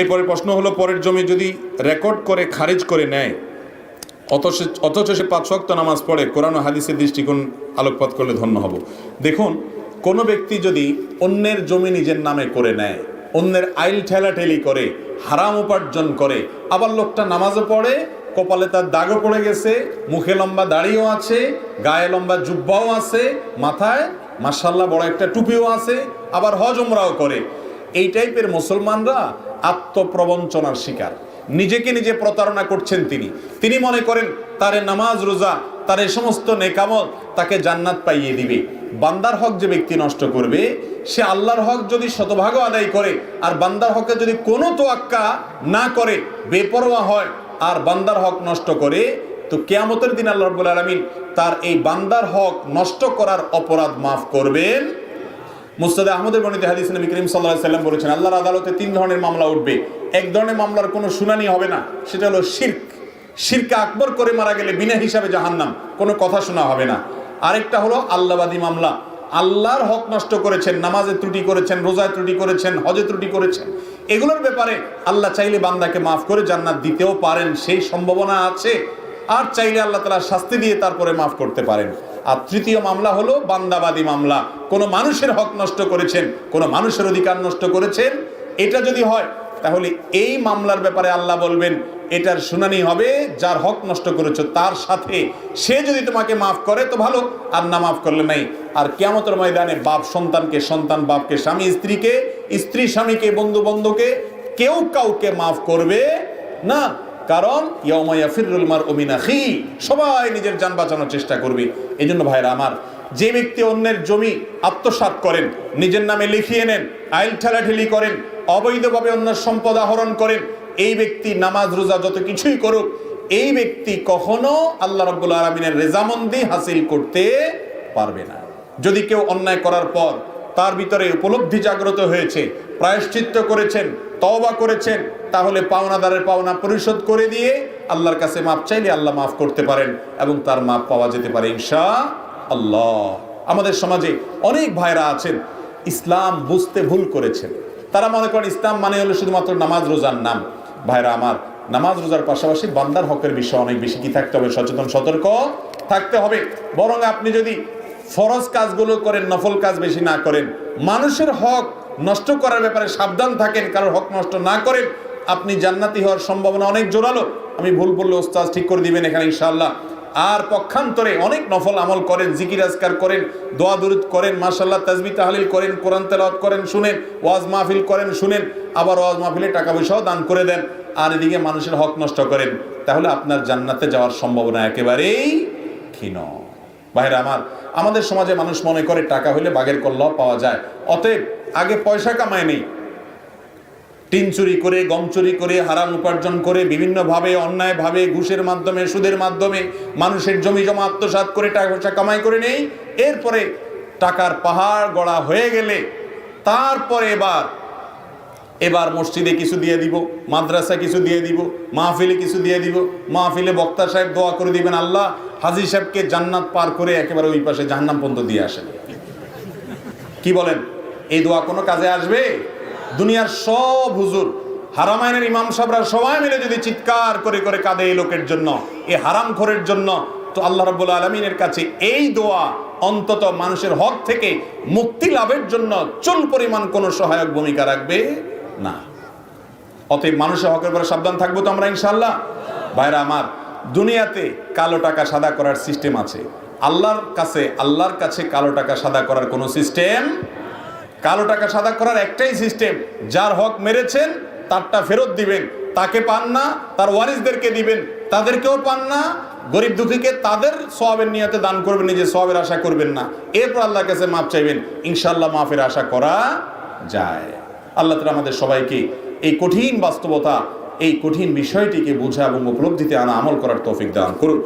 এরপরে প্রশ্ন হলো, পরের জমি যদি রেকর্ড করে খারিজ করে নেয়, অথচ অথচ সে পাঁচ ওয়াক্ত নামাজ পড়ে, কোরআন হাদিসের দৃষ্টিকোণ আলোকপাত করলে ধন্য হব। দেখুন, কোনো ব্যক্তি যদি অন্যের জমি নিজের নামে করে নেয়, অন্যের আইল ঠেলাঠেলি করে, হারাম উপার্জন করে, আবার লোকটা নামাজও পড়ে, কপালে তার দাগও পড়ে গেছে, মুখে লম্বা দাড়িও আছে, গায়ে লম্বা জুব্বাও আছে, মাথায় মার্শাল্লাহ বড় একটা টুপিও আছে, আবার হজমরাও করে, এই টাইপের মুসলমানরা আত্মপ্রবঞ্চনার শিকার। নিজেকে নিজে প্রতারণা করছেন তিনি। তিনি মনে করেন, তারে নামাজ, রোজা, তার এই সমস্ত নেকামত তাকে জান্নাত পাইয়ে দিবে। বান্দার হক যে ব্যক্তি নষ্ট করবে, সে আল্লাহর হক যদি শতভাগ আদায় করে, আর বান্দার হকে যদি কোনো তোয়াক্কা না করে, বেপরোয়া হয়, আর বান্দার হক নষ্ট করে, তো কেয়ামতের দিন আল্লাহ রব্বুল আলমিন তার এই বান্দার হক নষ্ট করার অপরাধ মাফ করবেন। মুস্তাদে আহমদের বর্ণিত হাদিস নবী করিম সাল্লাহ সাল্লাম বলেছেন, আল্লাহর আদালতে তিন ধরনের মামলা উঠবে। এক ধরনের মামলার কোনো শুনানি হবে না, সেটা হলো শির্ক। শিরকে আকবর করে মারা গেলে বিনা হিসাবে জাহান্নাম, কোনো কথা শোনা হবে না। আরেকটা হলো আল্লাহবাদী মামলা। আল্লাহর হক নষ্ট করেছেন নামাজে ত্রুটি করেছেন রোজায় ত্রুটি করেছেন হজে ত্রুটি করেছেন। এগুলোর ব্যাপারে আল্লাহ চাইলে বান্দাকে মাফ করে জান্নাত দিতেও পারেন, সেই সম্ভাবনা আছে। আর চাইলে আল্লাহ তালা শাস্তি দিয়ে তারপরে মাফ করতে পারেন। আর তৃতীয় মামলা হলো বান্দাবাদী মামলা। কোনো মানুষের হক নষ্ট করেছেন, কোনো মানুষের অধিকার নষ্ট করেছেন, এটা যদি হয়, তাহলে এই মামলার ব্যাপারে আল্লাহ বলবেন, এটার শুনানি হবে, যার হক নষ্ট করেছ তার সাথে। সে যদি তোমাকে মাফ করে, তো ভালো, আর না মাফ করলে নাই। আর কেমতের ময়দানে বাপ সন্তানকে, সন্তান বাপকে, স্বামী স্ত্রীকে, স্ত্রী স্বামীকে, বন্ধু বন্ধুকে কেউ কাউকে মাফ করবে না। কারণ ইয়মায়া ফিরুল মার সবাই নিজের যান বাঁচানোর চেষ্টা করবে। এই জন্য ভাইরা আমার, যে ব্যক্তি অন্যের জমি আত্মসাৎ করেন, নিজের নামে লিখিয়ে নেন, আইল ঠেলাঠেলি করেন, অবৈধভাবে অন্যের সম্পদ আহরণ করেন, এই ব্যক্তি নামাজ, রোজা যত কিছুই করুক, এই ব্যক্তি কখনো আল্লাহ রব্বুল আলমিনের রেজামন্দি হাসিল করতে পারবে না। যদি কেউ অন্যায় করার পর তার ভিতরে উপলব্ধি জাগ্রত হয়েছে, প্রায়শ্চিত্ত করেছেন, তওবা করেছেন, তাহলে পাওনাদারের পাওনা পরিশোধ করে দিয়ে আল্লাহর কাছে মাপ চাইলে আল্লাহ মাফ করতে পারেন এবং তার মাপ পাওয়া যেতে পারে ইনশা আল্লাহ আমাদের সমাজে অনেক ভাইরা আছেন, ইসলাম বুঝতে ভুল করেছেন। তারা মনে করেন ইসলাম মানে হলো শুধুমাত্র নামাজ রোজার নাম। ভাইরা আমার, নামাজ রোজার পাশাপাশি বান্দার হকের বিষয়ে অনেক বেশি। কি থাকতে হবে? সচেতন, সতর্ক থাকতে হবে। বরং আপনি যদি ফরজ কাজগুলো করেন, নফল কাজ বেশি না করেন। মানুষের হক নষ্ট করার ব্যাপারে সাবধান থাকেন, কারোর হক নষ্ট না করেন। আপনি জান্নাতি হওয়ার সম্ভাবনা অনেক জোরালো। আমি ভুল বললে ওস্তাজ ঠিক করে দিবেন এখানে ইনশাআল্লাহ। আর পক্ষান্তরে অনেক নফল আমল করেন, জিকির আজকার করেন, দোয়া দুরুদ করেন মার্শাল্লাহ তাজবি তাহলিল করেন, কোরআন তেলাওয়াত করেন, শুনেন, ওয়াজ মাহফিল করেন, শুনেন, আবার ওয়াজ মাহফিলে টাকা পয়সাও দান করে দেন। আর এদিকে মানুষের হক নষ্ট করেন, তাহলে আপনার জান্নাতে যাওয়ার সম্ভাবনা একেবারেই ক্ষীণ। বাইরে আমার আমাদের সমাজে মানুষ মনে করে টাকা হইলে বাঘের কল্লাও পাওয়া যায়। অতএব আগে পয়সা কামায় নেই। টিন চুরি করে, গম চুরি করে, হারাম উপার্জন করে, বিভিন্নভাবে, অন্যায়ভাবে, ঘুষের মাধ্যমে, সুদের মাধ্যমে মানুষের জমি জমা আত্মসাৎ করে টাকা পয়সা কামাই করে নেই। এরপরে টাকার পাহাড় গড়া হয়ে গেলে তারপরে এবার এবার মসজিদে কিছু দিয়ে দিব, মাদ্রাসা কিছু দিয়ে দিব, মাহফিলে কিছু দিয়ে দিব, মাহফিলে বক্তা সাহেব দোয়া করে দিবেন আল্লাহ হাজি সাহেবকে জান্নাত পার করে একেবারে ওই পাশে জাহান্নাম পর্যন্ত দিয়ে আসেন। কি বলেন? এই দোয়া কোনো কাজে আসবে? দুনিয়ার সব হুজুর হারামায়নের ইমাম সাহরা সবাই মিলে যদি চিৎকার করে করে কাঁদে এই লোকের জন্য, এ হারাম খোরের জন্য, তো আল্লাহ রব্বুল আলমিনের কাছে এই দোয়া অন্তত মানুষের হক থেকে মুক্তি লাভের জন্য চুল পরিমাণ কোনো সহায়ক ভূমিকা রাখবে? না। অতএব মানুষের হকের পরে সাবধান থাকব তো আমরা ইনশাল্লাহ ভাইরা আমার, দুনিয়াতে কালো টাকা সাদা করার সিস্টেম আছে। আল্লাহর কাছে আল্লাহর কাছে কালো টাকা সাদা করার কোনো সিস্টেম কালো টাকা সাদা করার একটাই সিস্টেম যার হক মেরেছেন, তারটা ফেরত দিবেন। তাকে পান না, তার ওয়ারিসদেরকে দিবেন। তাদেরকেও পান না। গরিব দুঃখীকে তাদের সবের নিয়তে দান করবেন নিজে সবের আশা করবেন না। এরপর আল্লাহর কাছে মাপ চাইবেন ইনশাল্লাহ মাফের আশা করা যায়। আল্লাহ তালা আমাদের সবাইকে এই কঠিন বাস্তবতা, এই কঠিন বিষয়টিকে বোঝা এবং উপলব্ধিতে আনা আমল করার তৌফিক দান করুন।